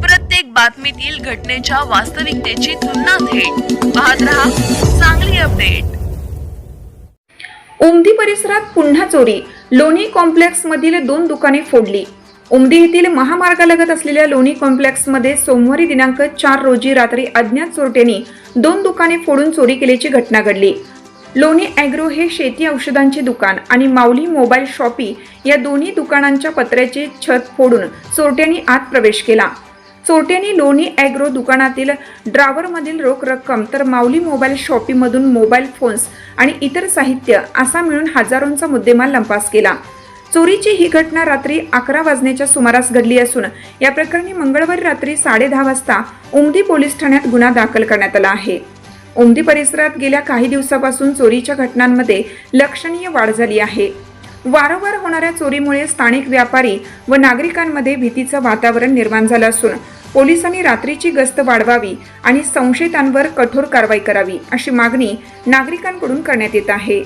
प्रत्येक बातमीतील घटनेच्या वास्तविकतेची तुलना थेट. पाहत रहा चांगली अपडेट. उमदी परिसरात पुन्हा चोरी. लोणी कॉम्प्लेक्स मधील दोन दुकाने फोडली. उमदी येथील महामार्गालगत असलेल्या लोणी कॉम्प्लेक्समध्ये सोमवारी दिनांक चार रोजी रात्री अज्ञात चोरट्यांनी दोन दुकाने फोडून चोरी केल्याची घटना घडली. लोणी ॲग्रो हे शेती औषधांचे दुकान आणि माऊली मोबाईल शॉपी या दोन्ही दुकानांच्या पत्र्याचे छत फोडून चोरट्यांनी आत प्रवेश केला. चोरट्यांनी लोणी ॲग्रो दुकानातील ड्रावरमधील रोख रक्कम तर माऊली मोबाईल शॉपीमधून मोबाईल फोन्स आणि इतर साहित्य असा मिळून हजारोंचा मुद्देमाल लंपास केला. चोरीची ही घटना रात्री अकरा वाजण्याच्या सुमारास घडली असून या प्रकरणी मंगळवारी रात्री साडेदहा वाजता उमदी पोलीस ठाण्यात गुन्हा दाखल करण्यात आला आहे. उमदी परिसरात गेल्या काही दिवसापासून चोरीच्या घटनांमध्ये लक्षणीय वाढ झाली आहे. वारंवार होणाऱ्या चोरीमुळे स्थानिक व्यापारी व नागरिकांमध्ये भीतीचं वातावरण निर्माण झालं असून पोलिसांनी रात्रीची गस्त वाढवावी आणि संशयितांवर कठोर कारवाई करावी अशी मागणी नागरिकांकडून करण्यात येत आहे.